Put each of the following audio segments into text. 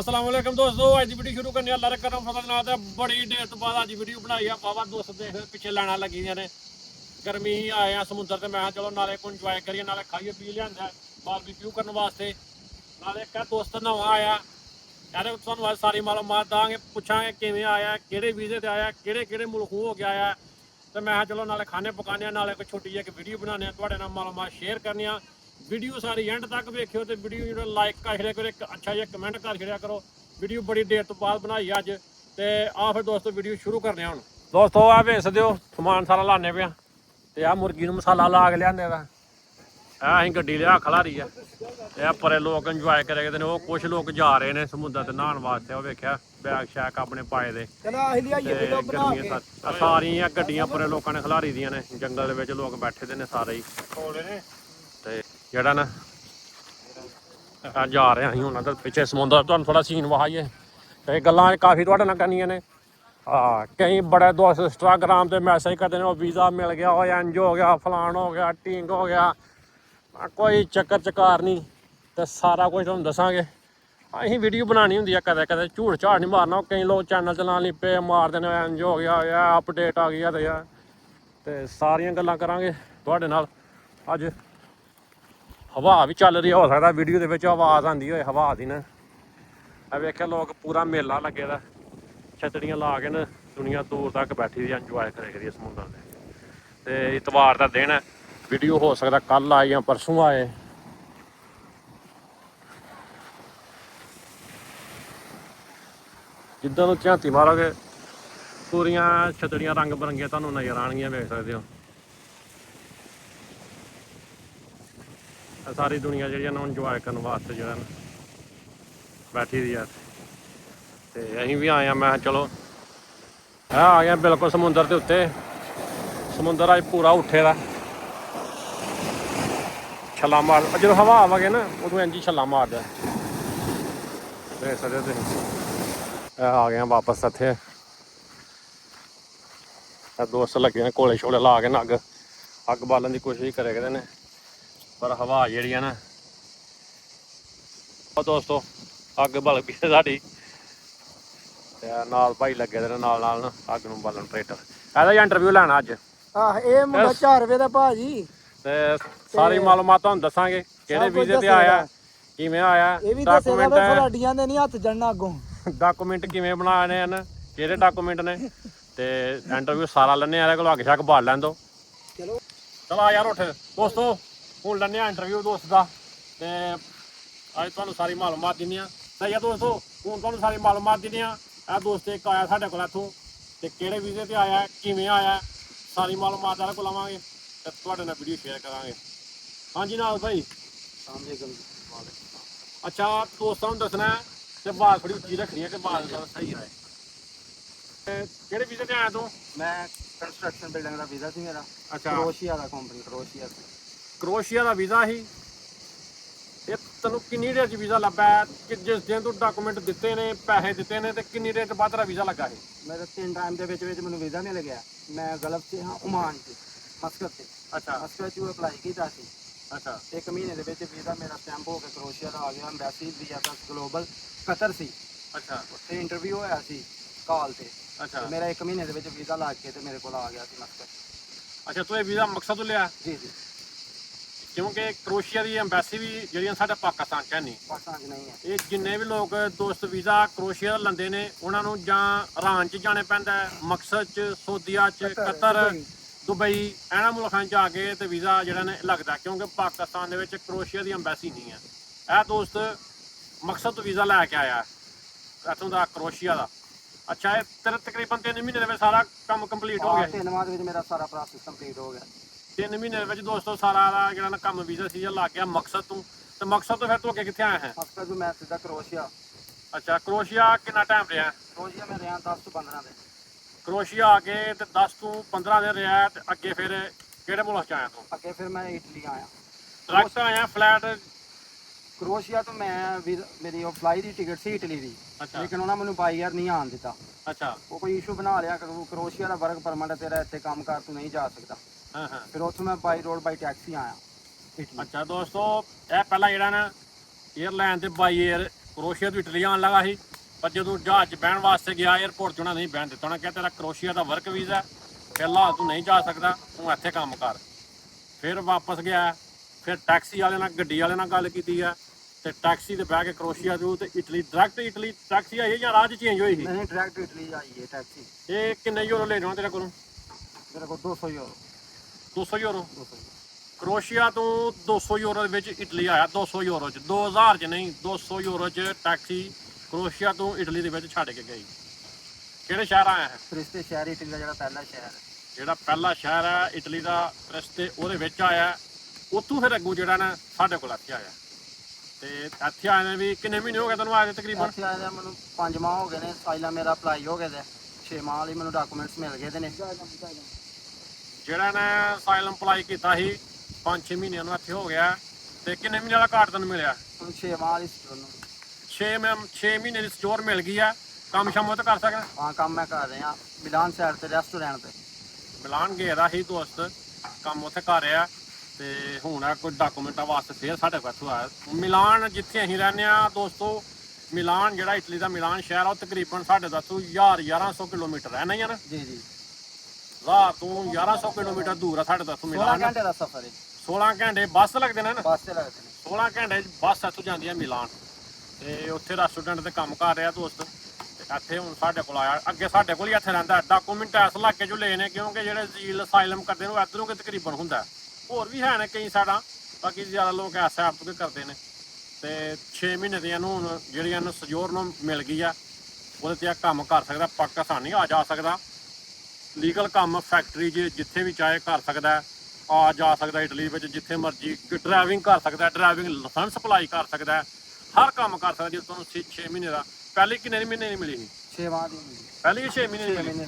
ਅਸਲਾਮ ਵਾਲੇਕਮ ਦੋਸਤੋ, ਅੱਜ ਦੀ ਵੀਡੀਓ ਸ਼ੁਰੂ ਕਰਨੀ ਆ। ਅੱਲਾਹ ਕਰਮ ਨਾਲ ਤੇ ਬੜੀ ਦੇਰ ਤੋਂ ਬਾਅਦ ਅੱਜ ਵੀਡੀਓ ਬਣਾਈ ਆ। ਬਾਬਾ ਦੋਸਤ ਦੇਖ ਪਿੱਛੇ ਲੈਣਾ ਲੱਗੀਆਂ ਨੇ। ਗਰਮੀ ਆਏ ਆ ਸਮੁੰਦਰ ਤੇ। ਮੈਂ ਕਿਹਾ ਚਲੋ ਨਾਲੇ ਕੋ ਇੰਜੋਏ ਕਰੀਏ, ਨਾਲੇ ਖਾਈਏ, ਪੀ ਲਿਆਂਦਾ ਬਾਰਬੀਕਿਊ ਕਰਨ ਵਾਸਤੇ। ਨਾਲੇ ਇੱਕ ਦੋਸਤ ਨਵਾਂ ਆਇਆ। ਯਾਰ ਤੁਹਾਨੂੰ ਅੱਜ ਸਾਰੀ ਮਾਲੂਮਾਤ ਦਾਂਗੇ, ਪੁੱਛਾਂਗੇ ਕਿਵੇਂ ਆਇਆ, ਕਿਹੜੇ ਵੀਜ਼ੇ ਤੇ ਆਇਆ, ਕਿਹੜੇ ਕਿਹੜੇ ਮੁਲਕ ਹੋ ਕੇ ਆਇਆ। ਤੇ ਮੈਂ ਕਿਹਾ ਚਲੋ ਨਾਲੇ ਖਾਣੇ ਪਕਾਣੇ ਆ, ਨਾਲੇ ਕੋਈ ਛੋਟੀ ਜਿਹੀ ਇੱਕ ਵੀਡੀਓ ਬਣਾਉਂਦੇ ਆ। ਤੁਹਾਡੇ ਨਾਲ ਮਾਲੂਮਾਤ ਸ਼ੇਅਰ ਕਰਨੀ ਆ। ਵੀਡੀਓ ਸਾਰੀ ਐਂਡ ਤੱਕ ਵੇਖਿਓ ਤੇ ਵੀਡੀਓ ਜਿਹੜਾ ਲਾਈਕ ਕਰ ਛੜਿਆ ਕਰੋ ਇੱਕ ਅੱਛਾ ਜਿਹਾ ਕਮੈਂਟ ਕਰ ਛੜਿਆ ਕਰੋ। ਵੀਡੀਓ ਬੜੀ ਦੇਰ ਤੋਂ ਬਾਅਦ ਬਣਾਈ ਅੱਜ ਤੇ ਆ ਫਿਰ ਦੋਸਤੋ ਵੀਡੀਓ ਸ਼ੁਰੂ ਕਰਨੇ ਹੁਣ। ਦੋਸਤੋ ਆ ਵੇਖ ਹੋ ਸਮਾਨ ਸਾਰਾ ਲਾਣੇ ਪਿਆ ਤੇ ਆ ਮੁਰਗੀ ਨੂੰ ਮਸਾਲਾ ਲਾ ਕੇ ਲਿਆਂਦੇ ਦਾ ਆ ਅਸੀਂ ਗੱਡੀ ਲਿਆ ਖਲਾਰੀ ਆ। ਤੇ ਆ ਪਰੇ ਲੋਕ ਇੰਜੋਏ ਕਰੇ ਨੇ ਉਹ ਕੁਝ ਲੋਕ ਜਾ ਰਹੇ ਨੇ ਸਮੁੰਦਰ ਤੇ ਨਹਾਉਣ ਵਾਸਤੇ ਉਹ ਵੇਖਿਆ ਬੈਗ ਸ਼ੈਕ ਆਪਣੇ ਪਾਏ ਦੇ। ਚਲੋ ਆਹ ਲਿਆਈਏ ਵੀਡੀਓ ਬਣਾ ਕੇ। ਸਾਰੀਆਂ ਗੱਡੀਆਂ ਪਰੇ ਲੋਕਾਂ ਨੇ ਖਲਾਰੀ ਦੀਆਂ ਨੇ ਜੰਗਲ ਦੇ ਵਿੱਚ ਲੋਕ ਬੈਠੇ ਦੇ ਨੇ ਸਾਰੇ ਹੀ। ਤੇ ਜਿਹੜਾ ਨਾ? ਜਾ ਰਹੇ ਅਸੀਂ ਉਹਨਾਂ ਦੇ ਪਿੱਛੇ ਸਮੁੰਦਰ। ਤੁਹਾਨੂੰ ਥੋੜਾ ਸੀਨ ਵਹਾਈਏ ਤੇ ਗੱਲਾਂ ਕਾਫੀ ਤੁਹਾਡੇ ਨਾਲ ਕਰਨੀਆਂ ਨੇ। ਆ ਕਈ ਬੜੇ ਦੋਸਤ ਇੰਸਟਾਗ੍ਰਾਮ ਤੇ ਮੈਸੇਜ ਕਰਦੇ ਨੇ, ਉਹ ਵੀਜ਼ਾ ਮਿਲ ਗਿਆ, ਉਹ ਇੰਜ ਹੋ ਗਿਆ, ਫਲਾਣ ਹੋ ਗਿਆ ਟਿੰਗ ਹੋ ਗਿਆ। ਕੋਈ ਚੱਕਰ ਚਕਾਰ ਨਹੀਂ, ਤੇ ਸਾਰਾ ਕੁਝ ਤੁਹਾਨੂੰ ਦੱਸਾਂਗੇ। ਅਸੀਂ ਵੀਡੀਓ ਬਣਾਉਣੀ ਹੁੰਦੀ ਆ ਕਦੇ ਕਦੇ, ਝੂਠ ਝਾੜ ਨਹੀਂ ਮਾਰਨਾ, ਉਹ ਕਈ ਲੋਕ ਚੈਨਲ ਚਲਾ ਲਈ ਪਏ ਮਾਰਦੇ ਨੇ ਇੰਜ ਹੋ ਗਿਆ ਆ ਅਪਡੇਟ ਆ ਗਈ ਆ ਤੇ ਆ। ਤੇ ਸਾਰੀਆਂ ਗੱਲਾਂ ਕਰਾਂਗੇ ਤੁਹਾਡੇ ਨਾਲ ਅੱਜ। ਹਵਾ ਵੀ ਚੱਲ ਰਹੀ ਹੋ ਸਕਦਾ ਵੀਡੀਓ ਦੇ ਵਿੱਚ ਆਵਾਜ਼ ਆਂਦੀ ਹੋਏ ਹਵਾ ਦੀ ਨਾ। ਆ ਵੇਖਿਆ ਲੋਕ ਪੂਰਾ ਮੇਲਾ ਲੱਗੇ ਦਾ, ਛਤਰੀਆਂ ਲਾ ਕੇ ਨਾ ਦੁਨੀਆ ਦੂਰ ਤੱਕ ਬੈਠੀ ਦੀ ਇੰਜੋਏ ਕਰੇ ਕਰੀ ਸਮੁੰਦਰ ਦੇ। ਤੇ ਇਤਵਾਰ ਦਾ ਦਿਨ ਹੈ ਵੀਡੀਓ ਹੋ ਸਕਦਾ ਕੱਲ ਆਏ ਜਾਂ ਪਰਸੋਂ ਆਏ। ਜਿੱਦਾਂ ਨੂੰ ਝਾਤੀ ਮਾਰੋਗੇ, ਪੂਰੀਆਂ ਛਤਰੀਆਂ ਰੰਗ ਬਰੰਗੀਆਂ ਤੁਹਾਨੂੰ ਨਜ਼ਰ ਆਣਗੀਆਂ ਵੇਖ ਸਕਦੇ ਹੋ। ਸਾਰੀ ਦੁਨੀਆ ਜਿਹੜੀ ਆ ਨਾ ਇੰਜੋਏ ਕਰਨ ਵਾਸਤੇ ਜਿਹੜਾ ਨਾ ਬੈਠੀ ਦੀ ਆ ਤੇ ਅਸੀਂ ਵੀ ਆਏ ਆ, ਮੈਂ ਚਲੋ ਆ ਆ ਗਿਆ ਬਿਲਕੁਲ ਸਮੁੰਦਰ ਦੇ ਉੱਤੇ। ਸਮੁੰਦਰ ਅੱਜ ਪੂਰਾ ਉੱਠੇ ਦਾ। ਛੱਲਾ ਮਾਰ ਜਦੋਂ ਹਵਾ ਆਵਾਂਗੇ ਨਾ, ਉਦੋਂ ਇੰਜੀ ਛੱਲਾ ਮਾਰਦਾ ਦੇਖ ਸਕਦੇ ਤੁਸੀਂ। ਆ ਗਏ ਆ ਵਾਪਸ ਇੱਥੇ। ਇਹ ਦੋਸਤ ਲੱਗੇ ਨੇ ਕੋਲੇ ਛੋਲੇ ਲਾ ਕੇ ਨਾ ਅੱਗ ਅੱਗ ਬਾਲਣ ਦੀ ਕੋਸ਼ਿਸ਼ ਕਰੇ ਕਰਦੇ ਨੇ। ਪਰ ਹਵਾ ਜਿਹੜੀ ਆ ਨਾ ਉਹ ਦੋਸਤੋ ਅੱਗ ਬਲ ਹੈ ਸਾਡੀ। ਤੇ ਨਾਲ ਭਾਈ ਲੱਗੇ ਦੇ ਨੇ ਨਾਲ ਨਾਲ ਨਾ ਅੱਗ ਨੂੰ ਬਾਲਣ ਟਰੈਕਟਰ। ਇਹਦਾ ਇੰਟਰਵਿਊ ਲੈਣਾ ਅੱਜ। ਆਹ ਇਹ ਮੁੰਡਾ 4 ਰੁਪਏ ਦਾ ਭਾਜੀ। ਤੇ ਸਾਰੀ ਮਾਲੂਮਾਤ ਤੁਹਾਨੂੰ ਦੱਸਾਂਗੇ ਕਿਹੜੇ ਵੀਜ਼ੇ ਤੇ। ਆਇਆ ਕਿਵੇਂ ਆਇਆ ਇਹ ਵੀ ਦੱਸੇਗਾ ਵੀ ਡਾਕੂਮੈਂਟ ਫਲਾਡੀਆਂ ਦੇ ਨਹੀਂ ਹੱਥ ਜੜਨਾ ਅੱਗੋਂ। ਡਾਕੂਮੈਂਟ ਕਿਵੇਂ ਬਣਾਏ ਹਨ ਕਿਹੜੇ ਡਾਕੂਮੈਂਟ ਨੇ। ਤੇ ਇੰਟਰਵਿਊ ਸਾਰਾ ਲੈਣੇ ਆ ਇਹਦੇ ਕੋਲ ਅੱਗ ਸ਼ੱਕ ਬਾਲ ਲੈਣ ਦੋ। ਚਲੋ। ਚਲੋ ਆ ਯਾਰ ਉੱਠ। ਦੋਸਤੋ ਹੁਣ ਲੈਣੇ ਆ ਇੰਟਰਵਿਊ ਦੋਸਤ ਦਾ ਤੇ ਅੱਜ ਤੁਹਾਨੂੰ ਸਾਰੀ ਮਾਲੂਮਾਤ ਦਿੰਨੀ ਆ। ਸਹੀ ਆ ਦੋਸਤੋ ਹੁਣ ਤੁਹਾਨੂੰ ਸਾਰੀ ਮਾਲੂਮਾਤ ਦਿੰਨੀ ਆ। ਇਹ ਦੋਸਤ ਇੱਕ ਆਇਆ ਸਾਡੇ ਕੋਲ ਇੱਥੋਂ ਤੇ ਕਿਹੜੇ ਵੀਜ਼ੇ ਤੇ ਆਇਆ ਕਿਵੇਂ ਆਇਆ ਸਾਰੀ ਮਾਲੂਮਾਤ ਇਹਦੇ ਕੋਲ ਲਵਾਂਗੇ ਤੇ ਤੁਹਾਡੇ ਨਾਲ ਵੀਡੀਓ ਸ਼ੇਅਰ ਕਰਾਂਗੇ। ਹਾਂਜੀ ਨਾਲ ਭਾਈ। ਸਾਹਮਣੇ ਗੱਲ ਅੱਛਾ ਦੋਸਤਾਂ ਨੂੰ ਦੱਸਣਾ ਤੇ ਬਾਤ ਥੋੜੀ ਉੱਚੀ ਰੱਖਣੀ ਹੈ ਕਿ ਬਾਤ ਦਾ ਸਹੀ ਤੇ ਕਿਹੜੇ ਵੀਜ਼ੇ ਤੇ ਆਇਆ ਤੂੰ? ਮੈਂ ਕੰਸਟਰਕਸ਼ਨ ਬਿਲਡਿੰਗ ਦਾ ਵੀਜ਼ਾ ਸੀ ਮੇਰਾ ਅੱਛਾ। ਕਰੋਸ਼ੀਆ ਦਾ ਕੰਪਨੀ ਕਰੋਸ਼ੀਆ ਦਾ ਕਰੋਸ਼ੀਆ ਦਾ ਵੀਜ਼ਾ ਸੀ। ਇਹ ਤੈਨੂੰ ਕਿੰਨੀ ਦੇਰ ਚ ਵੀਜ਼ਾ ਲੱਭਾ ਹੈ? ਕਿ ਜਿਸ ਦਿਨ ਤੂੰ ਡਾਕੂਮੈਂਟ ਦਿੱਤੇ ਨੇ ਪੈਸੇ ਦਿੱਤੇ ਨੇ ਤੇ ਕਿੰਨੀ ਚ ਬਾਅਦ ਤੇਰਾ ਵੀਜ਼ਾ ਲੱਗਾ ਸੀ ਮੇਰੇ ਤਿੰਨ ਟਾਈਮ ਦੇ ਵਿੱਚ ਵਿੱਚ ਮੈਨੂੰ ਵੀਜ਼ਾ ਮਿਲ ਗਿਆ ਮੈਂ ਗਲਫ 'ਚ ਹਾਂ ਓਮਾਨ 'ਚ ਮਸਕਤ 'ਚ ਅੱਛਾ। ਮਸਕਤ 'ਚ ਅਪਲਾਈ ਕੀਤਾ ਸੀ। ਅੱਛਾ। ਇੱਕ ਮਹੀਨੇ ਦੇ ਵਿੱਚ ਵੀਜ਼ਾ ਮੇਰਾ ਸਟੈਂਪ ਹੋ ਕੇ ਕਰੋਸ਼ੀਆ ਦਾ ਆ ਗਿਆ ਐਮਬੈਸੀ ਦਾ ਗਲੋਬਲ ਕਤਰ ਸੀ। ਅੱਛਾ। ਉੱਥੇ ਇੰਟਰਵਿਊ ਹੋਇਆ ਸੀ ਕਾਲ ਤੇ। ਅੱਛਾ। ਤੇ ਮੇਰਾ ਇੱਕ ਮਹੀਨੇ ਦੇ ਵਿੱਚ ਵੀਜ਼ਾ ਲੱਗ ਕੇ ਤੇ ਮੇਰੇ ਕੋਲ ਆ ਗਿਆ ਸੀ ਮਸਕਤ ਅੱਛਾ ਤੂੰ ਇਹ ਵੀਜ਼ਾ ਮਕਸਦ ਤੋਂ ਲਿਆ? ਜੀ ਜੀ। ਕਿਉਂਕਿ ਕਰੋਸ਼ੀਆ ਦੀ ਐਮਬੈਸੀ ਵੀ ਜਿਹੜੀਆਂ ਸਾਡੇ ਪਾਕਿਸਤਾਨ ਚ ਹੈ ਨਹੀਂ। ਪਾਕਿਸਤਾਨ 'ਚ ਨਹੀਂ ਹੈ। ਇਹ ਜਿੰਨੇ ਵੀ ਲੋਕ ਦੋਸਤ ਵੀਜ਼ਾ ਕਰੋਸ਼ੀਆ ਦਾ ਲੈਂਦੇ ਨੇ ਉਹਨਾਂ ਨੂੰ ਜਾਂ ਇਰਾਨ ਚ ਜਾਣੇ ਪੈਂਦਾ ਮਕਸਦ ਚ ਸਊਦੀਆ ਚ ਕਤਰ, ਦੁਬਈ। ਇਹਨਾਂ ਮੁਲਕਾਂ 'ਚ ਜਾ ਕੇ ਤੇ ਵੀਜ਼ਾ ਜਿਹੜਾ ਨੇ ਲੱਗਦਾ ਕਿਉਂਕਿ ਪਾਕਿਸਤਾਨ ਦੇ ਵਿੱਚ ਕਰੋਸ਼ੀਆ ਦੀ ਐਮਬੈਸੀ ਨਹੀਂ ਹੈ। ਇਹ ਦੋਸਤ ਮਕਸਦ ਤੋਂ ਵੀਜ਼ਾ ਲੈ ਕੇ ਆਇਆ। ਇੱਥੋਂ ਦਾ ਕਰੋਸ਼ੀਆ ਦਾ। ਅੱਛਾ ਇਹ ਤੇਰੇ ਤਕਰੀਬਨ 3 ਮਹੀਨੇ ਦੇ ਵਿੱਚ ਸਾਰਾ ਕੰਮ ਕੰਪਲੀਟ ਹੋ ਗਿਆ। ਤਿੰਨ ਮਾਹ ਦੇ ਵਿੱਚ ਮੇਰਾ ਸਾਰਾ ਪ੍ਰੋਸੈਸ ਕੰਪਲੀਟ ਹੋ ਗਿਆ। 3 ਮਹੀਨੇ ਦੇ ਵਿੱਚ ਦੋਸਤੋ ਸਾਰਾ ਦਾ ਜਿਹੜਾ ਨਾ ਕੰਮ ਵੀਜ਼ਾ ਸੀ ਲੱਗ ਗਿਆ ਮਕਸਦ ਤੋਂ। ਤੇ ਮਕਸਦ ਤੋਂ ਫਿਰ ਤੂੰ ਅੱਗੇ ਕਿੱਥੇ ਆਇਆ ਹੈ? ਮਸਕਤ ਤੋਂ ਮੈਂ ਸਿੱਧਾ ਕਰੋਸ਼ੀਆ। ਅੱਛਾ ਕਰੋਸ਼ੀਆ ਕਿੰਨਾ ਟਾਈਮ ਰਿਹਾ? ਕਰੋਸ਼ੀਆ ਮੈਂ ਰਿਹਾ 10 ਤੋਂ 15 ਦਿਨ। ਕਰੋਸ਼ੀਆ ਆ ਕੇ ਤੇ 10 ਤੋਂ 15 ਦਿਨ ਰਿਹਾ ਤੇ ਅੱਗੇ ਫਿਰ ਕਿਹੜੇ ਮੁਲਕ ਚ ਆਇਆ ਤੂੰ? ਅੱਗੇ ਫਿਰ ਮੈਂ ਇਟਲੀ ਆਇਆ। ਡਾਇਰੈਕਟ ਆਇਆ ਫਲੈਟ ਕਰੋਸ਼ੀਆ ਤੋਂ ਮੈਂ ਵੀ- ਮੇਰੀ ਉਹ ਫਲਾਈ ਦੀ ਟਿਕਟ ਸੀ ਇਟਲੀ ਦੀ। ਲੇਕਿਨ ਉਹਨਾਂ ਮੈਨੂੰ ਬਾਈ ਯਾਰ ਨਹੀਂ ਆਣ ਦਿੱਤਾ। ਅੱਛਾ। ਉਹ ਕੋਈ ਇਸ਼ੂ ਬਣਾ ਲਿਆ ਕਰੋਸ਼ੀਆ ਦਾ ਵਰਕ ਪਰਮਿਟ ਤੇਰਾ ਇੱਥੇ ਕੰਮ ਕਰ ਤੂੰ ਨਹੀਂ ਜਾ ਸਕਦਾ। ਫਿਰ ਉੱਥੋਂ ਮੈਂ ਬਾਈ ਰੋਡ ਬਾਈ ਟੈਕਸੀ ਆਇਆ ਅੱਛਾ ਦੋਸਤੋ ਇਹ ਪਹਿਲਾਂ ਜਿਹੜਾ ਨਾ 에ਅਰਲਾਈਨ ਤੇ ਬਾਈ 에ਅਰ ਕਰੋਸ਼ੀਆ ਤੋਂ ਇਟਲੀ ਆਉਣ ਲੱਗਾ ਸੀ ਪਰ ਜਦੋਂ ਜਹਾਜ਼ ਬਹਿਣ ਵਾਸਤੇ ਗਿਆ 에ਅਰਪੋਰਟ ਤੋਂ ਨਹੀਂ ਬਹਿਣ ਦਿੱਤਾ ਉਹਨਾਂ ਕਿਹਾ ਤੇਰਾ ਕਰੋਸ਼ੀਆ ਦਾ ਵਰਕ ਵੀਜ਼ਾ ਪਹਿਲਾਂ ਤੂੰ ਨਹੀਂ ਜਾ ਸਕਦਾ ਤੂੰ ਇੱਥੇ ਕੰਮ ਕਰ ਫਿਰ ਵਾਪਸ ਗਿਆ ਫਿਰ ਟੈਕਸੀ ਵਾਲੇ ਨਾਲ ਗੱਡੀ ਵਾਲੇ ਨਾਲ ਗੱਲ ਕੀਤੀ ਆ ਤੇ ਟੈਕਸੀ ਤੇ ਬਹਿ ਕੇ ਕਰੋਸ਼ੀਆ ਤੋਂ ਤੇ ਇਟਲੀ ਡਾਇਰੈਕਟ ਇਟਲੀ ਟੈਕਸੀ ਆਈ ਜਾਂ ਰਾਹ ਚ ਚੇਂਜ ਹੋਈ ਸੀ ਨਹੀਂ ਡਾਇਰੈਕਟ ਇਟਲੀ ਆਈ ਹੈ ਟੈਕਸੀ ਇਹ ਕਿੰਨੇ ਯੂਰੋ ਲੈ ਜਾਣਾ ਤੇਰੇ ਕੋਲੋਂ ਤੇਰੇ ਕੋਲ 200 ਯੂਰੋ 200 ਯੂਰੋ। 200 ਕਰੋਸ਼ੀਆ ਤੋਂ 200 ਯੂਰੋ ਦੇ ਵਿੱਚ ਇਟਲੀ ਆਇਆ 200 ਯੂਰੋ ਚ। 2000 ਚ ਨਹੀਂ 200 ਯੂਰੋ ਚ ਟੈਕਸੀ ਕਰੋਸ਼ੀਆ ਤੋਂ ਇਟਲੀ ਦੇ ਵਿੱਚ ਛੱਡ ਕੇ ਗਈ। ਕਿਹੜੇ ਸ਼ਹਿਰ ਆਇਆ ਹੈ? ਫਰਿਸਤੇ ਸ਼ਹਿਰ ਇਟਲੀ ਦਾ ਜਿਹੜਾ ਪਹਿਲਾ ਸ਼ਹਿਰ ਹੈ। ਜਿਹੜਾ ਪਹਿਲਾ ਸ਼ਹਿਰ ਹੈ ਇਟਲੀ ਦਾ ਰਸਤੇ ਉਹਦੇ ਵਿੱਚ ਆਇਆ ਉੱਥੋਂ ਫਿਰ ਅੱਗੋਂ ਜਿਹੜਾ ਨਾ ਸਾਡੇ ਕੋਲ ਇੱਥੇ ਆਇਆ। ਤੇ ਇੱਥੇ ਆਏ ਨੇ ਵੀ ਕਿੰਨੇ ਮਹੀਨੇ ਹੋ ਗਏ ਤੁਹਾਨੂੰ ਆਏ ਤਕਰੀਬਨ? ਇੱਥੇ ਆਇਆ ਮੈਨੂੰ 5 ਮਾਹ ਹੋ ਗਏ ਨੇ ਸਾਈਲਾ ਮੇਰਾ ਅਪਲਾਈ ਹੋ ਗਿਆ ਤੇ 6 ਮਾਹ ਲਈ ਮੈਨੂੰ ਡਾਕੂਮੈਂਟਸ ਮਿਲ ਗਏ ਦੇ ਨੇ। ਜਿਹੜਾ ਨੇ ਸਾਇਲਮ ਅਪਲਾਈ ਕੀਤਾ ਸੀ 5-6 ਮਹੀਨਿਆਂ ਨੂੰ ਇੱਥੇ ਹੋ ਗਿਆ। ਤੇ ਕਿੰਨੇ ਮਹੀਨੇ ਵਾਲਾ ਕਾਰਡ ਤੈਨੂੰ ਮਿਲਿਆ? ਹੁਣ 6 ਮਾਹ ਲਈ ਤੁਹਾਨੂੰ 6 ਮੈਂ 6 ਮਹੀਨੇ ਦੀ ਸਟੋਰ ਮਿਲ ਗਈ ਆ। ਕੰਮ ਸ਼ਾਮ ਤਾਂ ਕਰ ਸਕਦਾ? ਹਾਂ ਕੰਮ ਮੈਂ ਕਰ ਰਿਹਾ। ਮਿਲਾਨ ਸਾਈਡ ਤੇ ਰੈਸਟੋਰੈਂਟ ਤੇ। ਮਿਲਾਨ ਗਿਆ ਦਾ ਹੀ ਦੋਸਤ। ਕੰਮ ਉੱਥੇ ਕਰ ਰਿਹਾ। ਤੇ ਹੁਣ ਆ ਕੋਈ ਡਾਕੂਮੈਂਟਾਂ ਵਾਸਤੇ ਫੇਰ ਸਾਡੇ ਕੋਲ ਆਇਆ। ਮਿਲਾਨ ਜਿੱਥੇ ਅਸੀਂ ਰਹਿੰਦੇ ਆ ਦੋਸਤੋ ਮਿਲਾਨ ਜਿਹੜਾ ਇਟਲੀ ਦਾ ਮਿਲਾਨ ਸ਼ਹਿਰ ਆ ਉਹ ਤਕਰੀਬਨ ਸਾਡੇ ਦਾ ਤੋਂ 1000 1100 ਕਿਲੋਮੀਟਰ ਹੈ ਨਾ। ਯਾਰ ਜੀ ਜੀ। ਰਾਹ ਤੋਂ 1100 ਕਿਲੋਮੀਟਰ ਦੂਰ ਆ ਸਾਡੇ ਤੋਂ 16 ਮਿਲਾਨ ਘੰਟੇ ਦਾ ਸਫ਼ਰ ਹੈ 16 ਘੰਟੇ ਬੱਸ ਲੱਗਦੇ ਨੇ ਨਾ। ਬੱਸ ਤੇ ਲੱਗਦੇ ਨੇ। 16 ਘੰਟੇ 'ਚ ਬੱਸ ਇੱਥੋਂ ਜਾਂਦੀ ਹੈ ਮਿਲਾਨ। ਤੇ ਉੱਥੇ ਰੈਸਟੋਰੈਂਟ ਤੇ ਕੰਮ ਕਰ ਰਿਹਾ ਦੋਸਤ। ਤੇ ਇੱਥੇ ਹੁਣ ਸਾਡੇ ਕੋਲ ਆਇਆ। ਅੱਗੇ ਸਾਡੇ ਕੋਲ ਹੀ ਇੱਥੇ ਰਹਿੰਦਾ। ਡਾਕੂਮੈਂਟ ਇਸ ਇਲਾਕੇ 'ਚੋਂ ਲਏ ਨੇ ਕਿਉਂਕਿ ਜਿਹੜੇ ਜ਼ੀਲ ਅਸਾਈਲਮ ਕਰਦੇ ਨੇ ਉਹ ਇੱਧਰੋਂ ਕਿ ਤਕਰੀਬਨ ਹੁੰਦਾ। ਹੋਰ ਵੀ ਹੈ ਨੇ ਕਈ ਸਾਈਡਾਂ ਬਾਕੀ ਜ਼ਿਆਦਾ ਲੋਕ ਐਸ ਐਪ ਤੋਂ ਕਰਦੇ ਨੇ। ਤੇ 6 ਮਹੀਨੇ ਦੀਆਂ ਨੂੰ ਜਿਹੜੀਆਂ ਨੂੰ ਸਜੋਰ ਨੂੰ ਮਿਲ ਗਈ ਆ ਉਹਦੇ ਤੇ ਆ ਕੰਮ ਕਰ ਸਕਦਾ। ਪਾਕਿਸਤਾਨੀ ਆ ਜਾ ਸਕਦਾ। ਲੀਗਲ ਕੰਮ ਫੈਕਟਰੀ 'ਚ ਜਿੱਥੇ ਵੀ ਚਾਹੇ ਕਰ ਸਕਦਾ ਹੈ। ਆ ਜਾ ਸਕਦਾ ਇਟਲੀ ਵਿੱਚ ਜਿੱਥੇ ਮਰਜ਼ੀ ਡਰਾਈਵਿੰਗ ਕਰ ਸਕਦਾ ਡਰਾਈਵਿੰਗ ਲਾਇਸੈਂਸ ਅਪਲਾਈ ਕਰ ਸਕਦਾ ਹੈ। ਹਰ ਕੰਮ ਕਰ ਸਕਦਾ ਜੇ ਤੁਹਾਨੂੰ 6 ਮਹੀਨੇ ਦਾ ਪਹਿਲੀ ਕਿੰਨੇ ਮਹੀਨੇ ਦੀ ਮਿਲੀ ਸੀ 6 ਮਾਹ ਦੀ ਮਿਲੀ ਪਹਿਲੀ 6 ਮਹੀਨੇ ਦੀ 6 ਮਿਲੀ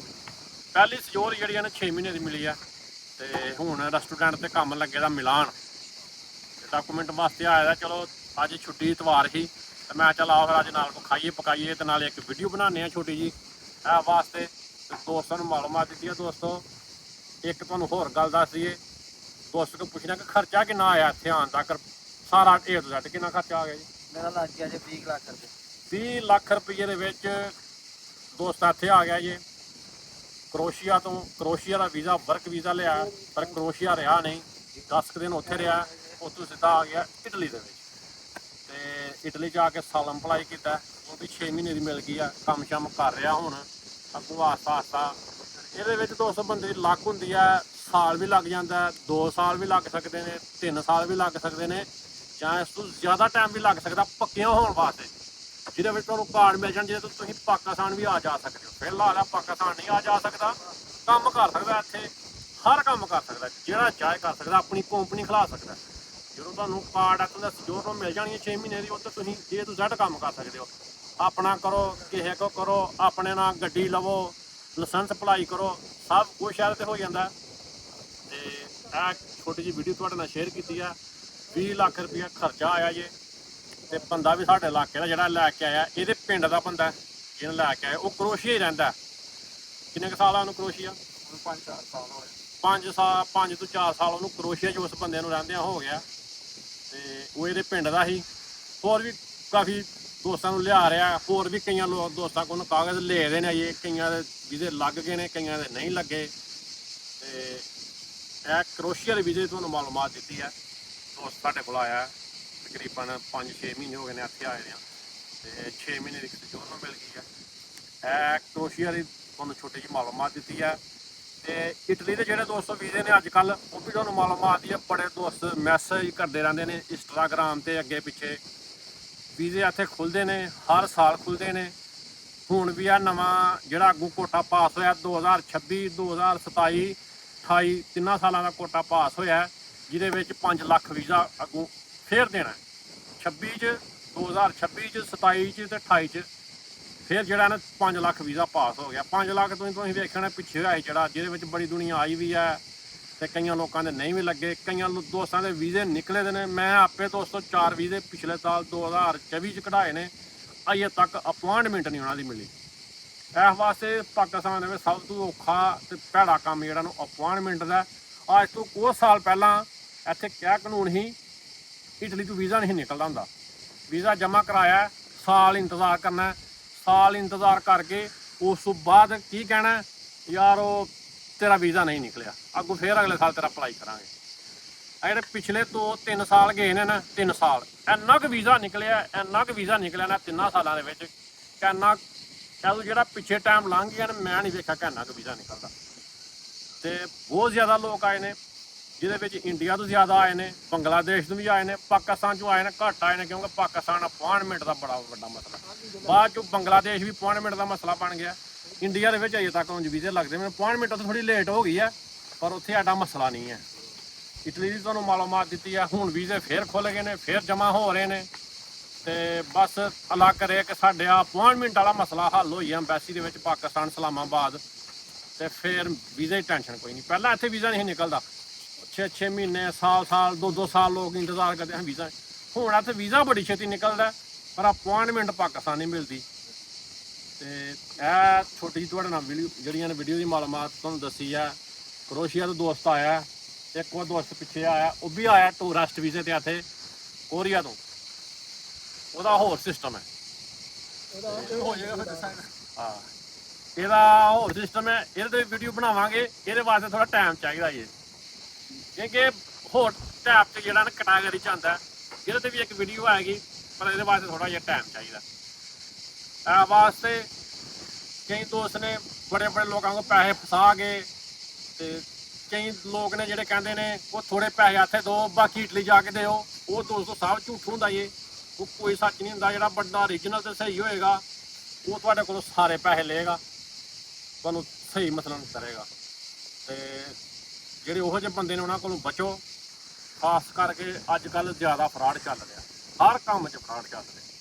ਪਹਿਲੀ ਸਜੋਰ ਜਿਹੜੀ ਆ ਨਾ 6 ਮਹੀਨੇ ਦੀ ਮਿਲੀ ਆ ਤੇ ਹੁਣ ਰੈਸਟੋਰੈਂਟ ਤੇ ਕੰਮ ਲੱਗੇ ਦਾ ਮਿਲਾਨ ਡਾਕੂਮੈਂਟ ਵਾਸਤੇ ਆਇਆ ਦਾ ਚਲੋ ਅੱਜ ਛੁੱਟੀ ਇਤਵਾਰ ਸੀ ਤੇ ਮੈਂ ਚੱਲ ਆਓ ਫਿਰ ਅੱਜ ਨਾਲ ਕੋ ਖਾਈਏ ਪਕਾਈਏ ਤੇ ਨਾਲ ਇੱਕ ਵੀਡੀਓ ਬਣਾਉਂਦੇ ਆ ਛੋਟੀ ਜੀ ਇਹ ਵਾਸਤੇ ਦੋਸਤਾਂ ਨੂੰ ਮਾਲੂਮਾਤ ਦਿੱਤੀ ਆ ਦੋਸਤੋ। ਇੱਕ ਤੁਹਾਨੂੰ ਹੋਰ ਗੱਲ ਦੱਸ ਦਈਏ। ਦੋਸਤ ਕੋ ਪੁੱਛਣਾ ਕਿ ਖਰਚਾ ਕਿੰਨਾ ਆਇਆ ਇੱਥੇ ਆਉਣ ਤੱਕ? ਸਾਰਾ ਏ ਤੋਂ Z ਕਿੰਨਾ ਖਰਚਾ ਆ ਗਿਆ ਜੀ? ਮੇਰਾ ਲੱਗ ਗਿਆ ਜੇ 20 ਲੱਖ ਰੁਪਏ। 30 ਲੱਖ ਰੁਪਏ ਦੇ ਵਿੱਚ ਦੋਸਤ ਇੱਥੇ ਆ ਗਿਆ ਜੀ। ਕਰੋਸ਼ੀਆ ਤੋਂ ਕਰੋਸ਼ੀਆ ਦਾ ਵੀਜ਼ਾ ਵਰਕ ਵੀਜ਼ਾ ਲਿਆ ਪਰ ਕਰੋਸ਼ੀਆ ਰਿਹਾ ਨਹੀਂ। 10 ਕੁ ਦਿਨ ਉੱਥੇ ਰਿਹਾ ਉੱਥੋਂ ਸਿੱਧਾ ਆ ਗਿਆ ਇਟਲੀ ਦੇ ਵਿੱਚ। ਤੇ ਇਟਲੀ ਜਾ ਕੇ ਸਾਲਮ ਅਪਲਾਈ ਕੀਤਾ। ਉਹ ਵੀ 6 ਮਹੀਨੇ ਦੀ ਮਿਲ ਗਈ ਆ ਕੰਮ ਸ਼ਮ ਕਰ ਰਿਹਾ ਹੁਣ। ਅੱਗੋਂ ਆਸਤਾ ਆਸਤਾ ਇਹਦੇ ਵਿੱਚ 200 ਬੰਦੇ ਦੀ ਲੱਕ ਹੁੰਦੀ ਆ, ਸਾਲ ਵੀ ਲੱਗ ਜਾਂਦਾ 2 ਸਾਲ ਵੀ ਲੱਗ ਸਕਦੇ ਨੇ 3 ਸਾਲ ਵੀ ਲੱਗ ਸਕਦੇ ਨੇ, ਜਾਂ ਇਸ ਤੋਂ ਜ਼ਿਆਦਾ ਟਾਈਮ ਵੀ ਲੱਗ ਸਕਦਾ ਪੱਕਿਆਂ ਹੋਣ ਵਾਸਤੇ। ਜਿਹਦੇ ਵਿੱਚ ਤੁਹਾਨੂੰ ਕਾਰਡ ਮਿਲ ਜਾਣ, ਜਿਹਦੇ ਤੋਂ ਤੁਸੀਂ ਪਾਕਿਸਤਾਨ ਵੀ ਆ ਜਾ ਸਕਦੇ ਹੋ। ਫਿਲਹਾਲ ਆ ਪਾਕਿਸਤਾਨ ਨਹੀਂ ਆ ਜਾ ਸਕਦਾ। ਕੰਮ ਕਰ ਸਕਦਾ ਇੱਥੇ। ਹਰ ਕੰਮ ਕਰ ਸਕਦਾ, ਜਿਹੜਾ ਚਾਹੇ ਕਰ ਸਕਦਾ, ਆਪਣੀ ਕੰਪਨੀ ਖਿਲਾ ਸਕਦਾ। ਜਦੋਂ ਤੁਹਾਨੂੰ ਕਾਰਡ ਇੱਥੋਂ ਦਾ ਜੋ ਤੁਹਾਨੂੰ ਮਿਲ ਜਾਣਗੇ 6 ਮਹੀਨੇ ਦੀ, ਉਹ ਤੇ ਤੁਸੀਂ ਜੇ ਤੋਂ ਜ਼ੈਡ ਕੰਮ ਕਰ ਸਕਦੇ ਹੋ। ਆਪਣਾ ਕਰੋ ਕਿਸੇ ਕੋ ਕਰੋ ਆਪਣੇ ਨਾਲ ਗੱਡੀ ਲਵੋ ਲਾਇਸੈਂਸ ਅਪਲਾਈ ਕਰੋ ਸਭ ਕੁਝ ਸ਼ਹਿਰ ਤੇ ਹੋ ਜਾਂਦਾ। ਤੇ ਇਹ ਛੋਟੀ ਜਿਹੀ ਵੀਡੀਓ ਤੁਹਾਡੇ ਨਾਲ ਸ਼ੇਅਰ ਕੀਤੀ ਆ। 20 ਲੱਖ ਰੁਪਇਆ ਖਰਚਾ ਆਇਆ ਜੇ ਤੇ ਬੰਦਾ ਵੀ ਸਾਡੇ ਇਲਾਕੇ ਦਾ ਜਿਹੜਾ ਲੈ ਕੇ ਆਇਆ ਇਹਦੇ ਪਿੰਡ ਦਾ ਬੰਦਾ ਜਿਹਨੇ ਲੈ ਕੇ ਆਇਆ ਉਹ ਕਰੋਸ਼ੀਆ ਹੀ ਰਹਿੰਦਾ। ਕਿੰਨੇ ਕੁ ਸਾਲ ਆ ਉਹਨੂੰ ਕਰੋਸ਼ੀਆ ਹੁਣ 5-4 ਸਾਲ ਹੋਏ 5 ਸਾਲ 5 ਤੋਂ 4 ਸਾਲ ਉਹਨੂੰ ਕਰੋਸ਼ੀਆ 'ਚ ਉਸ ਬੰਦੇ ਨੂੰ ਰਹਿੰਦਿਆਂ ਹੋ ਗਿਆ। ਤੇ ਉਹ ਇਹਦੇ ਪਿੰਡ ਦਾ ਸੀ ਹੋਰ ਵੀ ਕਾਫੀ ਦੋਸਤਾਂ ਨੂੰ ਲਿਆ ਰਿਹਾ। ਹੋਰ ਵੀ ਕਈਆਂ ਲੋਕ ਦੋਸਤਾਂ ਕੋਲ ਕਾਗਜ਼ ਲੈ ਦੇ ਨੇ ਇਹ ਕਈਆਂ ਦੇ ਵੀਜ਼ੇ ਲੱਗ ਗਏ ਨੇ, ਕਈਆਂ ਦੇ ਨਹੀਂ ਲੱਗੇ। ਤੇ ਇਹ ਕਰੋਸ਼ੀਆ ਦੇ ਵੀਜ਼ੇ ਤੁਹਾਨੂੰ ਮਾਲੂਮਾਤ ਦਿੱਤੀ ਹੈ। ਦੋਸਤ ਸਾਡੇ ਕੋਲ ਆਇਆ। ਤਕਰੀਬਨ 5-6 ਮਹੀਨੇ ਹੋ ਗਏ ਨੇ ਇੱਥੇ ਆਏ ਨੇ। ਤੇ 6 ਮਹੀਨੇ ਦੀ ਕਿਸੇ ਨੂੰ ਮਿਲ ਗਈ ਹੈ। ਇਹ ਕਰੋਸ਼ੀਆ ਦੀ ਤੁਹਾਨੂੰ ਛੋਟੀ ਜਿਹੀ ਮਾਲੂਮਾਤ ਦਿੱਤੀ ਹੈ। ਤੇ ਇਟਲੀ ਦੇ ਜਿਹੜੇ ਦੋਸਤ ਵੀਜ਼ੇ ਨੇ ਅੱਜ ਕੱਲ ਉਹ ਵੀ ਤੁਹਾਨੂੰ ਮਾਲੂਮਾਤ ਦੀ ਹੈ। ਬੜੇ ਦੋਸਤ ਮੈਸੇਜ ਕਰਦੇ ਰਹਿੰਦੇ ਨੇ ਇੰਸਟਾਗ੍ਰਾਮ ਤੇ ਅੱਗੇ ਪਿੱਛੇ। ਵੀਜ਼ੇ ਇੱਥੇ ਖੁੱਲਦੇ ਨੇ, ਹਰ ਸਾਲ ਖੁੱਲਦੇ ਨੇ। ਹੁਣ ਵੀ ਆ ਨਵਾਂ ਜਿਹੜਾ ਅੱਗੂ ਕੋਟਾ ਪਾਸ ਹੋਇਆ 2026 2027 28 ਤਿੰਨਾਂ ਸਾਲਾਂ ਦਾ ਕੋਟਾ ਪਾਸ ਹੋਇਆ, ਜਿਹਦੇ ਵਿੱਚ 5 ਲੱਖ ਵੀਜ਼ਾ ਅੱਗੂ ਫੇਰ ਦੇਣਾ। ਹੈ। 26 ਚ 2026 ਚ 27 ਚ ਤੇ 28 ਚ, ਫਿਰ ਜਿਹੜਾ ਨਾ 5 ਲੱਖ ਵੀਜ਼ਾ ਪਾਸ ਹੋ ਗਿਆ। 5 ਲੱਖ ਤੁਸੀਂ ਤੁਸੀਂ ਵੇਖਣਾ ਪਿੱਛੇ ਹੋਇਆ ਸੀ ਜਿਹੜਾ, ਜਿਹਦੇ ਵਿੱਚ ਬੜੀ ਦੁਨੀਆ ਆਈ ਵੀ ਹੈ ਤੇ ਕਈਆਂ ਲੋਕਾਂ ਦੇ ਨਹੀਂ ਵੀ ਲੱਗੇ, ਕਈਆਂ ਦੋਸਤਾਂ ਦੇ ਵੀਜ਼ੇ ਨਿਕਲੇ ਦੇ ਨੇ। ਮੈਂ ਆਪੇ ਦੋਸਤੋ ਚਾਰ ਵੀਜ਼ੇ ਪਿਛਲੇ ਸਾਲ 2024 ਚ ਕਢਾਏ ਨੇ। ਅਜੇ ਤੱਕ ਅਪਾਇੰਟਮੈਂਟ ਨਹੀਂ ਉਹਨਾਂ ਦੀ ਮਿਲੀ। ਇਸ ਵਾਸਤੇ ਪਾਕਿਸਤਾਨ ਦੇ ਵਿੱਚ ਸਭ ਤੋਂ ਔਖਾ ਤੇ ਭੈੜਾ ਕੰਮ ਜਿਹੜਾ ਨੂੰ ਅਪਾਇੰਟਮੈਂਟ ਦਾ। ਅੱਜ ਤੋਂ ਕੁਝ ਸਾਲ ਪਹਿਲਾਂ ਇੱਥੇ ਕਿਆ ਕਾਨੂੰਨ ਸੀ? ਇਟਲੀ ਤੋਂ ਵੀਜ਼ਾ ਨਹੀਂ ਨਿਕਲਦਾ ਹੁੰਦਾ। ਵੀਜ਼ਾ ਜਮ੍ਹਾਂ ਕਰਾਇਆ, ਸਾਲ ਇੰਤਜ਼ਾਰ ਕਰਨਾ। ਸਾਲ ਇੰਤਜ਼ਾਰ ਕਰਕੇ ਉਸ ਤੋਂ ਬਾਅਦ ਕੀ ਕਹਿਣਾ? ਯਾਰ ਉਹ ਤੇਰਾ ਵੀਜ਼ਾ ਨਹੀਂ ਨਿਕਲਿਆ। ਅੱਗੋਂ ਫੇਰ ਅਗਲੇ ਸਾਲ ਤੇਰਾ ਅਪਲਾਈ ਕਰਾਂਗੇ। ਆ ਜਿਹੜੇ ਪਿਛਲੇ ਤੋਂ 3 ਸਾਲ ਗਏ ਨੇ ਨਾ 3 ਸਾਲ, ਇੰਨਾ ਕੁ ਵੀਜ਼ਾ ਨਿਕਲਿਆ, ਇੰਨਾ ਕੁ ਵੀਜ਼ਾ ਨਿਕਲਿਆ ਨਾ ਤਿੰਨਾਂ ਸਾਲਾਂ ਦੇ ਵਿੱਚ ਕਿ ਇੰਨਾ ਕਹਦੋ ਜਿਹੜਾ ਪਿੱਛੇ ਟਾਈਮ ਲੰਘ ਗਿਆ ਨਾ, ਮੈਂ ਨਹੀਂ ਵੇਖਿਆ ਕਿ ਇੰਨਾ ਕੁ ਵੀਜ਼ਾ ਨਿਕਲਦਾ। ਤੇ ਬਹੁਤ ਜ਼ਿਆਦਾ ਲੋਕ ਆਏ ਨੇ, ਜਿਹਦੇ ਵਿੱਚ ਇੰਡੀਆ ਤੋਂ ਜ਼ਿਆਦਾ ਆਏ ਨੇ ਬੰਗਲਾਦੇਸ਼ ਤੋਂ ਵੀ ਆਏ ਨੇ ਪਾਕਿਸਤਾਨ ਚੋਂ ਆਏ ਨੇ, ਘੱਟ ਆਏ ਨੇ, ਕਿਉਂਕਿ ਪਾਕਿਸਤਾਨ ਅਪਾਇੰਟਮੈਂਟ ਦਾ ਬੜਾ ਵੱਡਾ ਮਸਲਾ। ਬਾਅਦ ਚੋਂ ਬੰਗਲਾਦੇਸ਼ ਵੀ ਅਪਾਇੰਟਮੈਂਟ ਦਾ ਮਸਲਾ ਬਣ ਗਿਆ। ਇੰਡੀਆ ਦੇ ਵਿੱਚ ਅਜੇ ਤੱਕ ਉਂਝ ਵੀਜ਼ੇ ਲੱਗਦੇ। ਨੇ ਅਪਾਇੰਟਮੈਂਟ ਤਾਂ ਥੋੜੀ ਲੇਟ ਹੋ ਗਈ ਹੈ ਪਰ ਉੱਥੇ ਸਾਡਾ ਮਸਲਾ ਨਹੀਂ ਹੈ। ਇਟਲੀ ਦੀ ਤੁਹਾਨੂੰ ਮਾਲੂਮਾਤ ਦਿੱਤੀ ਹੈ ਹੁਣ ਵੀਜ਼ੇ ਫੇਰ ਖੁੱਲ ਗਏ ਨੇ, ਫੇਰ ਜਮ੍ਹਾਂ ਹੋ ਰਹੇ ਨੇ। ਤੇ ਬਸ ਅੱਲਾ ਕਰੇ ਕਿ ਸਾਡੇ ਆ ਅਪਾਇੰਟਮੈਂਟ ਵਾਲਾ ਮਸਲਾ ਹੱਲ ਹੋਈ ਆ ਐਮਬੈਸੀ ਦੇ ਵਿੱਚ ਪਾਕਿਸਤਾਨ ਇਸਲਾਮਾਬਾਦ। ਤੇ ਫਿਰ ਵੀਜ਼ੇ ਦੀ ਟੈਨਸ਼ਨ ਕੋਈ ਨਹੀਂ। ਪਹਿਲਾਂ ਇੱਥੇ ਵੀਜ਼ਾ ਨਹੀਂ ਨਿਕਲਦਾ। 6-6 ਮਹੀਨੇ, ਸਾਲ ਸਾਲ 2-2 ਸਾਲ ਲੋਕ ਇੰਤਜ਼ਾਰ ਕਰਦੇ ਹਨ ਵੀਜ਼ਾ। ਹੁਣ ਇੱਥੇ ਵੀਜ਼ਾ ਬੜੀ ਛੇਤੀ ਨਿਕਲਦਾ, ਪਰ ਅਪਾਇੰਟਮੈਂਟ ਪਾਕਿਸਤਾਨ ਨਹੀਂ ਮਿਲਦੀ। ਤੇ ਇਹ ਛੋਟੀ ਜਿਹੀ ਤੁਹਾਡੇ ਨਾਲ ਵੀਡੀਓ ਜਿਹੜੀਆਂ ਨੇ ਵੀਡੀਓ ਦੀ ਮਾਲੂਮਾਤ ਤੁਹਾਨੂੰ ਦੱਸੀ ਆ। ਕਰੋਸ਼ੀਆ ਤੋਂ ਦੋਸਤ ਆਇਆ ਇੱਕ ਉਹ ਦੋਸਤ ਪਿੱਛੇ ਆਇਆ ਉਹ ਵੀ ਆਇਆ ਟੂਰਿਸਟ ਵੀਜ਼ੇ ਤੇ ਇੱਥੇ ਕੋਰੀਆ ਤੋਂ। ਉਹਦਾ ਹੋਰ ਸਿਸਟਮ ਹੈ। ਹੋ ਜਾਏਗਾ ਫਿਰ ਦੱਸਾਂਗੇ ਹਾਂ। ਇਹਦਾ ਹੋਰ ਸਿਸਟਮ ਹੈ। ਇਹਦੇ ਤੇ ਵੀਡੀਓ ਬਣਾਵਾਂਗੇ। ਇਹਦੇ ਵਾਸਤੇ ਥੋੜਾ ਟਾਈਮ ਚਾਹੀਦਾ ਜੀ। ਕਿਉਂਕਿ ਹੋਰ ਟੈਪ ਤੇ ਜਿਹੜਾ ਨਾ ਕੈਟਾਗਰੀ ਚ ਆਉਂਦਾ ਇਹਦੇ ਤੇ ਵੀ ਇੱਕ ਵੀਡੀਓ ਆਏਗੀ ਪਰ ਇਹਦੇ ਵਾਸਤੇ ਥੋੜਾ ਜਿਹਾ ਟਾਈਮ ਚਾਹੀਦਾ। ਆ ਵਾਸਤੇ ਕਈ ਦੋਸਤ ਨੇ ਬੜੇ ਬੜੇ ਲੋਕਾਂ ਕੋ ਪੈਸੇ ਫਸਾ ਕੇ ਤੇ ਕਈ ਲੋਕ ਨੇ ਜਿਹੜੇ ਕਹਿੰਦੇ ਨੇ ਉਹ ਥੋੜੇ ਪੈਸੇ ਹੱਥੇ ਦੋ, ਬਾਕੀ ਇਟਲੀ ਜਾ ਕੇ ਦਿਓ। ਉਹ ਦੋਸਤੋ ਸਭ ਝੂਠ ਹੁੰਦਾ ਜੀ। ਉਹ ਕੋਈ ਸੱਚ ਨਹੀਂ ਹੁੰਦਾ, ਜਿਹੜਾ ਬੰਦਾ ਰੀਜਨਲ ਤੇ ਸਹੀ ਹੋਏਗਾ, ਉਹ ਤੁਹਾਡੇ ਕੋਲੋਂ ਸਾਰੇ ਪੈਸੇ ਲਏਗਾ। ਤੁਹਾਨੂੰ ਸਹੀ ਮਸਲਾ ਨਹੀਂ ਕਰੇਗਾ। ਤੇ ਜਿਹੜੇ ਉਹੋ ਜਿਹੇ ਬੰਦੇ ਨੇ ਉਹਨਾਂ ਕੋਲੋਂ ਬਚੋ। ਖਾਸ ਕਰਕੇ ਅੱਜ ਕੱਲ ਜ਼ਿਆਦਾ ਫਰਾਡ ਚੱਲ ਰਿਹਾ। ਹਰ ਕੰਮ 'ਚ ਫਰਾਡ ਚੱਲ ਰਿਹਾ।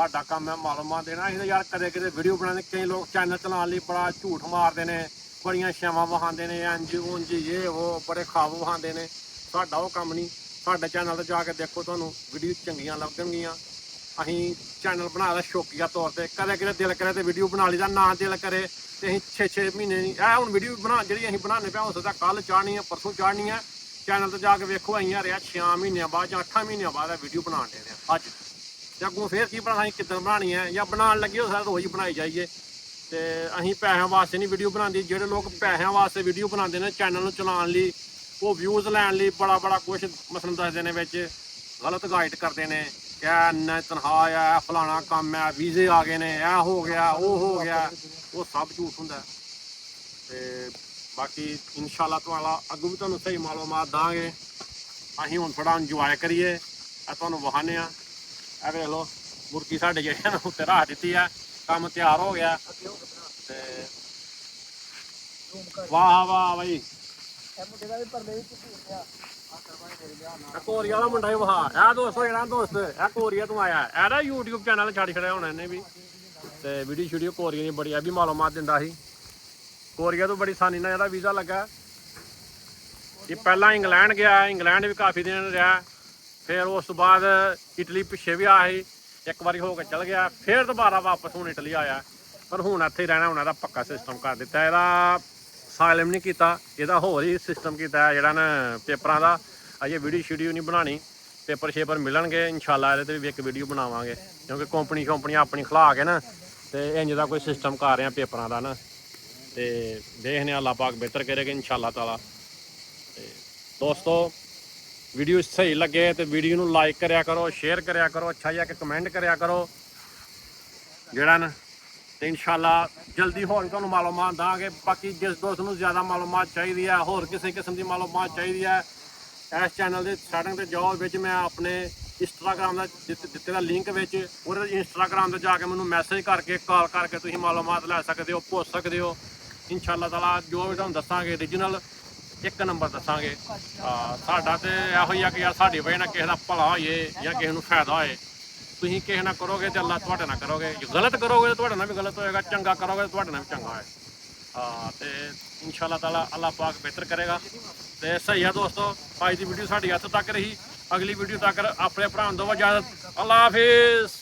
ਸਾਡਾ ਕੰਮ ਹੈ ਮਾਲੂਮਾਤ ਦੇਣਾ। ਅਸੀਂ ਤਾਂ ਯਾਰ ਕਦੇ ਕਦੇ ਵੀਡੀਓ ਬਣਾਉਂਦੇ ਕਈ ਲੋਕ ਚੈਨਲ ਚਲਾਉਣ ਲਈ ਬੜਾ ਝੂਠ ਮਾਰਦੇ ਨੇ, ਬੜੀਆਂ ਛਾਵਾਂ ਵਹਾਉਂਦੇ ਨੇ, ਇੰਜ ਉਂਝ ਇਹ, ਉਹ, ਬੜੇ ਖਾਬ ਵਹਾਉਂਦੇ ਨੇ। ਸਾਡਾ ਉਹ ਕੰਮ ਨਹੀਂ। ਸਾਡੇ ਚੈਨਲ ਤੇ ਜਾ ਕੇ ਦੇਖੋ ਤੁਹਾਨੂੰ ਵੀਡੀਓ ਚੰਗੀਆਂ ਲੱਗਣਗੀਆਂ ਅਸੀਂ ਚੈਨਲ ਬਣਾਇਆ ਸ਼ੌਕੀਆ ਤੌਰ ਤੇ। ਕਦੇ ਕਦੇ ਦਿਲ ਕਰੇ ਤੇ ਵੀਡੀਓ ਬਣਾ ਲਈਦਾ, ਨਾ ਦਿਲ ਕਰੇ ਤੇ ਅਸੀਂ 6-6 ਮਹੀਨੇ ਨਹੀਂ। ਇਹ ਹੁਣ ਵੀਡੀਓ ਬਣਾ, ਜਿਹੜੀ ਅਸੀਂ ਬਣਾਉਂਦੇ ਪਿਆ ਹੋ ਸਕਦਾ ਕੱਲ ਚਾੜਨੀ ਹੈ ਪਰਸੋਂ ਚਾੜਨੀ ਹੈ ਚੈਨਲ ਤੇ ਜਾ ਕੇ ਵੇਖੋ, ਅਸੀਂ ਰਿਹਾ 6 ਮਹੀਨਿਆਂ ਬਾਅਦ ਜਾਂ 8 ਮਹੀਨਿਆਂ ਬਾਅਦ ਇਹ ਵੀਡੀਓ ਬਣਾਉਣ ਦੇ ਰਿਹਾ ਅੱਜ। ਤੇ ਅੱਗੋਂ ਫੇਰ ਕੀ ਬਣਾਉਣਾ ਅਸੀਂ ਕਿੱਦਾਂ ਬਣਾਉਣੀ ਹੈ, ਜਾਂ ਬਣਾਉਣ ਲੱਗੇ ਹੋ ਸਕਦਾ ਰੋਜ਼ ਹੀ ਬਣਾਈ ਜਾਈਏ। ਤੇ ਅਸੀਂ ਪੈਸਿਆਂ ਵਾਸਤੇ ਨਹੀਂ ਵੀਡੀਓ ਬਣਾਉਂਦੀ, ਜਿਹੜੇ ਲੋਕ ਪੈਸਿਆਂ ਵਾਸਤੇ ਵੀਡੀਓ ਬਣਾਉਂਦੇ ਨੇ ਚੈਨਲ ਨੂੰ ਚਲਾਉਣ ਲਈ, ਉਹ ਵਿਊਜ਼ ਲੈਣ ਲਈ ਬੜਾ ਬੜਾ ਕੁਝ ਮਸਲਨ ਦੱਸਦੇ ਨੇ ਵਿੱਚ, ਗਲਤ ਗਾਈਡ ਕਰਦੇ ਨੇ ਕਿ ਇੰਨਾ ਤਨਖਾਹ ਆ ਫਲਾਣਾ ਕੰਮ ਆ, ਵੀਜ਼ੇ ਆ ਗਏ ਨੇ, ਇਹ ਹੋ ਗਿਆ, ਉਹ ਹੋ ਗਿਆ, ਉਹ ਸਭ ਝੂਠ ਹੁੰਦਾ। ਹੈ। ਤੇ ਬਾਕੀ ਇਨਸ਼ਾਅੱਲਾ ਤੁਹਾਡਾ ਅੱਗੋਂ ਵੀ ਤੁਹਾਨੂੰ ਸਹੀ ਮਾਲੂਮਾਤ ਦਾਂਗੇ। ਅਸੀਂ ਹੁਣ ਥੋੜਾ ਇੰਜੋਏ ਕਰੀਏ ਆ ਤੁਹਾਨੂੰ ਵਹਾਨੇ ਆ ਇਹ ਵੇਖ ਲਓ ਮੁਰਗੀ ਸਾਡੇ ਜਿਹੜੇ ਨੇ ਉੱਤੇ ਰੱਖ ਦਿੱਤੀ ਆ ਕੰਮ ਤਿਆਰ ਹੋ ਗਿਆ। ਤੇ ਵਾਹ ਵਾਹ ਬਾਈ। ਇਹ ਮੁੰਡੇ ਦਾ ਵੀ ਪਰਲੇ ਵਿੱਚ ਆ ਆ ਕੋਰੀਆ ਮੁੰਡਾ ਹੀ ਵਹਾ ਇਹ ਦੋਸਤੋ ਜਿਹੜਾ ਦੋਸਤ ਇਹ ਕੋਰੀਆ ਤੋਂ ਆਇਆ। ਇਹਦਾ YouTube ਚੈਨਲ ਛੱਡ ਛੜਿਆ ਹੋਣਾ ਇਹਨੇ ਵੀ। ਤੇ ਵੀਡੀਓ ਸ਼ੂਡੀਓ ਕੋਰੀਆ ਦੀ ਬੜੀ ਆ ਵੀ ਮਾਲੂਮਾਤ ਦਿੰਦਾ ਸੀ। ਕੋਰੀਆ ਤੋਂ ਬੜੀ ਆਸਾਨੀ ਨਾਲ ਇਹਦਾ ਵੀਜ਼ਾ ਲੱਗਾ। ਇਹ ਪਹਿਲਾਂ ਇੰਗਲੈਂਡ ਗਿਆ ਇੰਗਲੈਂਡ ਵੀ ਕਾਫੀ ਦਿਨ ਰਿਹਾ। ਫਿਰ ਉਸ ਤੋਂ ਬਾਅਦ ਇਟਲੀ ਪਿੱਛੇ ਵੀ ਆਇਆ ਸੀ ਇੱਕ ਵਾਰੀ ਹੋ ਕੇ ਚਲ ਗਿਆ, ਫਿਰ ਦੁਬਾਰਾ ਵਾਪਸ ਹੁਣ ਇਟਲੀ ਆਇਆ। ਪਰ ਹੁਣ ਇੱਥੇ ਰਹਿਣਾ, ਉਹਨਾਂ ਦਾ ਪੱਕਾ ਸਿਸਟਮ ਕਰ ਦਿੱਤਾ, ਇਹਦਾ ਸਾਇਲਮ ਨਹੀਂ ਕੀਤਾ, ਇਹਦਾ ਹੋਰ ਹੀ ਸਿਸਟਮ ਕੀਤਾ ਜਿਹੜਾ ਨਾ ਪੇਪਰਾਂ ਦਾ, ਅਜੇ ਵੀਡੀਓ ਸ਼ੀਡੀਓ ਨਹੀਂ ਬਣਾਣੀ ਪੇਪਰ ਸ਼ੇਪਰ ਮਿਲਣਗੇ, ਇਨਸ਼ਾਅੱਲਾ ਇਹਦੇ ਤੇ ਵੀ ਇੱਕ ਵੀਡੀਓ ਬਣਾਵਾਂਗੇ, ਕਿਉਂਕਿ ਕੰਪਨੀ ਕੰਪਨੀ ਆਪਣੀ ਖਲਾ ਕੇ ਨਾ, ਤੇ ਇੰਜ ਦਾ ਕੋਈ ਸਿਸਟਮ ਕਰ ਰਹੇ ਆ ਪੇਪਰਾਂ ਦਾ ਨਾ, ਤੇ ਦੇਖਨੇ ਅੱਲਾਹ ਪਾਕ ਬਿਹਤਰ ਕਰੇਗਾ, ਇਨਸ਼ਾਅੱਲਾ ਤਾਲਾ। ਤੇ ਦੋਸਤੋ ਵੀਡੀਓ ਸਹੀ ਲੱਗੇ ਤੇ ਵੀਡੀਓ ਨੂੰ ਲਾਈਕ ਕਰਿਆ ਕਰੋ ਸ਼ੇਅਰ ਕਰਿਆ ਕਰੋ, ਅੱਛਾ ਜਿਹਾ ਕਿ ਕਮੈਂਟ ਕਰਿਆ ਕਰੋ। ਜਿਹੜਾ ਨਾ, ਤੇ ਇਨਸ਼ਾਅੱਲਾ ਜਲਦੀ ਹੋਰ ਤੁਹਾਨੂੰ ਮਾਲੂਮਾਤ ਦਾਂਗੇ। ਬਾਕੀ ਜਿਸ ਦੋਸਤ ਨੂੰ ਜ਼ਿਆਦਾ ਮਾਲੂਮਾਤ ਚਾਹੀਦੀ ਹੈ ਹੋਰ ਕਿਸੇ ਕਿਸਮ ਦੀ ਮਾਲੂਮਾਤ ਚਾਹੀਦੀ ਹੈ ਇਸ ਚੈਨਲ ਦੇ ਸੈਟਿੰਗ ਤੇ ਜਾਓ, ਵਿੱਚ ਮੈਂ ਆਪਣੇ ਇੰਸਟਾਗ੍ਰਾਮ ਦਾ ਦਿੱਤੇ ਦਾ ਲਿੰਕ ਵਿੱਚ ਉਹਦੇ ਇੰਸਟਾਗ੍ਰਾਮ ਤੇ ਜਾ ਕੇ ਮੈਨੂੰ ਮੈਸੇਜ ਕਰਕੇ ਕਾਲ ਕਰਕੇ ਤੁਸੀਂ ਮਾਲੂਮਾਤ ਲੈ ਸਕਦੇ ਹੋ, ਪੁੱਛ ਸਕਦੇ ਹੋ। ਇਨਸ਼ਾਅੱਲਾ ਤਾਲਾ ਜੋ ਵੀ ਤੁਹਾਨੂੰ ਦੱਸਾਂਗੇ ਓਰੀਜਨਲ ਇੱਕ ਨੰਬਰ ਦੱਸਾਂਗੇ। ਹਾਂ, ਸਾਡਾ ਤੇ ਇਹੋ ਹੀ ਆ ਕਿ ਯਾਰ ਸਾਡੀ ਵਜ੍ਹਾ ਨਾਲ ਕਿਸੇ ਦਾ ਭਲਾ ਹੋਏ ਜਾਂ ਕਿਸੇ ਨੂੰ ਫਾਇਦਾ ਹੋਏ। ਤੁਸੀਂ ਕਿਸੇ ਨਾਲ ਕਰੋਗੇ ਤੇ ਅੱਲਾਹ ਤੁਹਾਡੇ ਨਾਲ ਕਰੋਗੇ। ਜੇ ਗਲਤ ਕਰੋਗੇ ਤੇ ਤੁਹਾਡੇ ਨਾਲ ਵੀ ਗਲਤ ਹੋਏਗਾ ਚੰਗਾ ਕਰੋਗੇ ਤੇ ਤੁਹਾਡੇ ਨਾਲ ਵੀ ਚੰਗਾ ਹੋਏ। ਹਾਂ ਤੇ ਇਨਸ਼ਾਅੱਲਾ ਤਾਲਾ ਅੱਲਾਹ ਪਾਕ ਬਿਹਤਰ ਕਰੇਗਾ। ਤੇ ਸਹੀ ਆ ਦੋਸਤੋ ਅੱਜ ਦੀ ਵੀਡੀਓ ਸਾਡੀ ਹੱਥ ਤੱਕ ਰਹੀ। ਅਗਲੀ ਵੀਡੀਓ ਤੱਕ ਆਪਣੇ ਭਰਾ ਨੂੰ ਦੋ ਇਜਾਜ਼ਤ। ਅੱਲਾ ਹਾਫਿਜ਼।